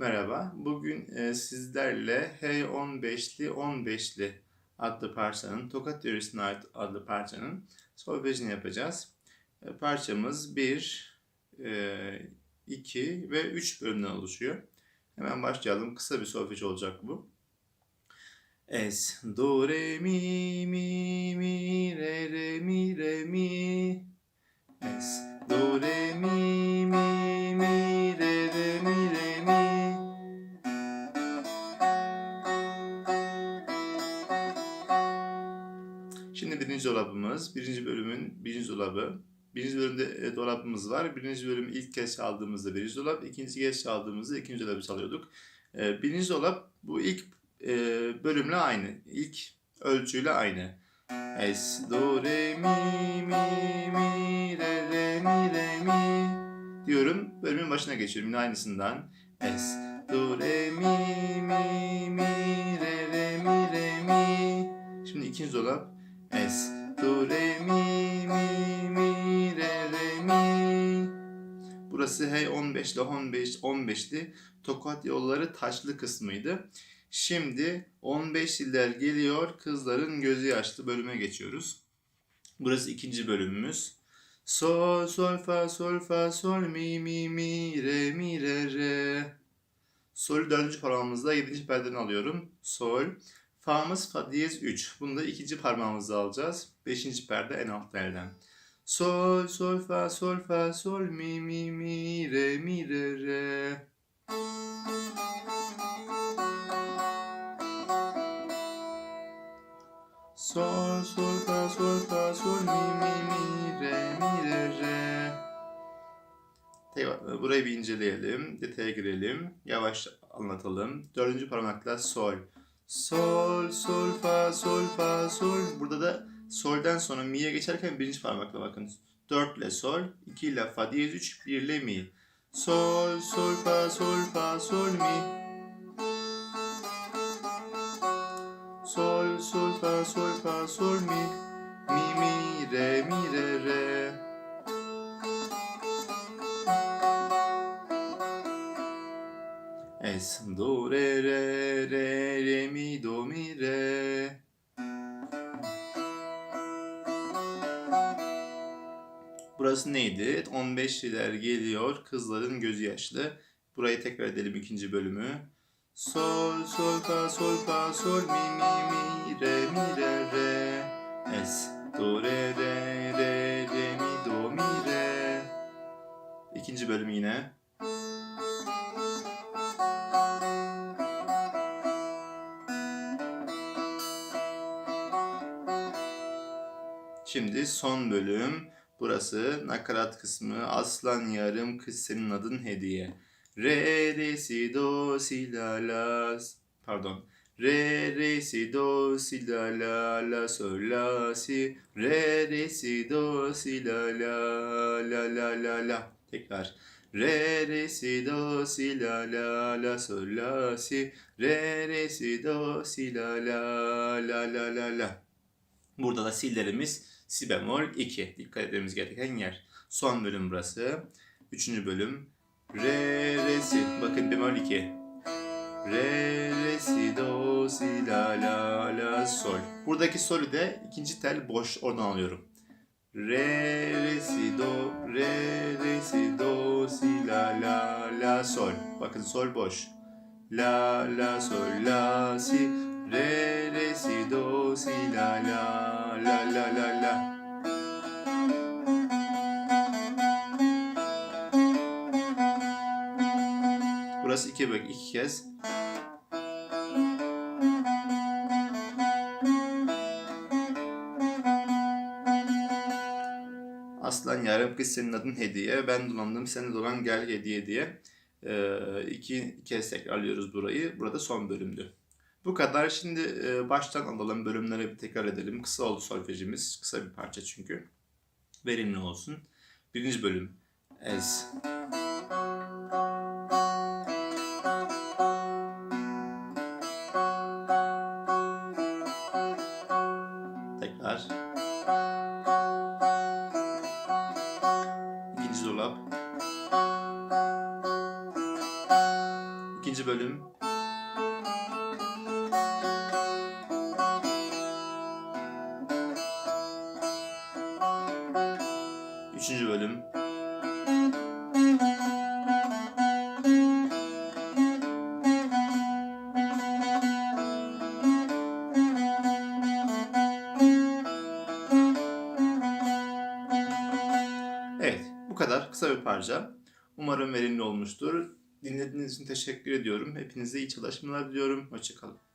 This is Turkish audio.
Merhaba. Bugün e, sizlerle Hey 15'li 15'li adlı parçanın, Tokat Yöresi'ne ait adlı parçanın solfejini yapacağız. E, parçamız 1, 2 ve 3 bölümden oluşuyor. Hemen başlayalım. Kısa bir solfej olacak bu. Es, do, re, mi, mi, mi, re, re, mi, re, mi. Es, Şimdi birinci dolabımız, birinci bölümün birinci dolabı. Birinci bölümde e, dolabımız var. Birinci bölümü ilk kez çaldığımızda birinci dolap, ikinci kez çaldığımızda ikinci dolabı çalıyorduk. E, birinci dolap bu ilk e, bölümle aynı. İlk ölçüyle aynı. Es, do, re, mi, mi, mi, re, re, mi, re, mi diyorum. Bölümün başına geçiyorum yine aynısından. Es, do, re, mi, mi, mi, re, re, mi, re, mi. Şimdi ikinci dolap. Es, do, re, mi, mi, mi, re, re, mi. Burası hey 15 ile 15 15'li Tokat yolları taşlı kısmıydı. Şimdi 15 iller geliyor kızların gözü yaşlı bölüme geçiyoruz. Burası ikinci bölümümüz. Sol, sol, fa, sol, fa, sol, mi, mi, mi, re, mi, re, re. Sol'ü dördüncü parmağımızla yedinci perdeden alıyorum. Sol. Fa'mız fa diyez 3. Bunu da ikinci parmağımızla alacağız. Beşinci perde en alt elden. Sol, sol, fa, sol, fa, sol, mi, mi, mi, re, mi, re, re. Sol, sol, fa, sol, fa, sol, mi, mi, mi, re, mi, re, re. Tekrar, burayı bir inceleyelim. Detaya girelim. Yavaş anlatalım. Dördüncü parmakla sol. Sol, sol, fa, sol, fa, sol. Burada da solden sonra mi'ye geçerken birinci parmakla bakın. 4 ile sol, 2 ile fa diyez 3, 1 ile mi. Sol, sol, fa, sol, fa, sol, mi. Sol, sol, fa, sol, fa, sol, mi. Mi, do, mi, re. Burası neydi? 15 lider geliyor, kızların gözü yaşlı. Burayı tekrar edelim ikinci bölümü. Sol, sol, fa, sol, fa, sol, mi, mi, mi, re, mi, re, re. Es, do, re, re, re, re, mi, do, mi, re. İkinci bölüm yine. Şimdi son bölüm. Burası nakarat kısmı. Aslan yarım kız senin adın hediye. Re, re, si, do, si, la, la. Pardon. Re, re, si, do, si, la, la, la, sol, la, si. Re, re, si, do, si, la, la, la, la, la, la. Tekrar. Re, re, si, do, si, la, la, la, sol, la, si. Re, re, si, do, si, la, la, la, la, la, la. Burada da sillerimiz si bemol 2. Dikkat etmemiz gereken yer. Son bölüm burası. Üçüncü bölüm. Re, re, si. Bakın bemol 2. Re, re, si, do, si, la, la, la, sol. Buradaki solü de ikinci tel boş oradan alıyorum. Re, re, si, do, re, re, si, do, si, la, la, la, sol. Bakın sol boş. La, la, sol, la, si. Re, re, si, do, si, la, la, la, la, la, la. Burası iki bölge, iki kez. Aslan yarım kız senin adın hediye. Ben dolandım sen dolan gel hediye diye. Ee, iki kez tekrarlıyoruz burayı. Burada son bölümdü. Bu kadar. Şimdi e, baştan alalım. Bölümlere bir tekrar edelim. Kısa oldu solfejimiz. Kısa bir parça çünkü. Verimli olsun. Birinci bölüm. Ez. Tekrar. İkinci dolap. İkinci bölüm. Kadar kısa bir parça. Umarım verimli olmuştur. Dinlediğiniz için teşekkür ediyorum. Hepinize iyi çalışmalar diliyorum. Hoşçakalın.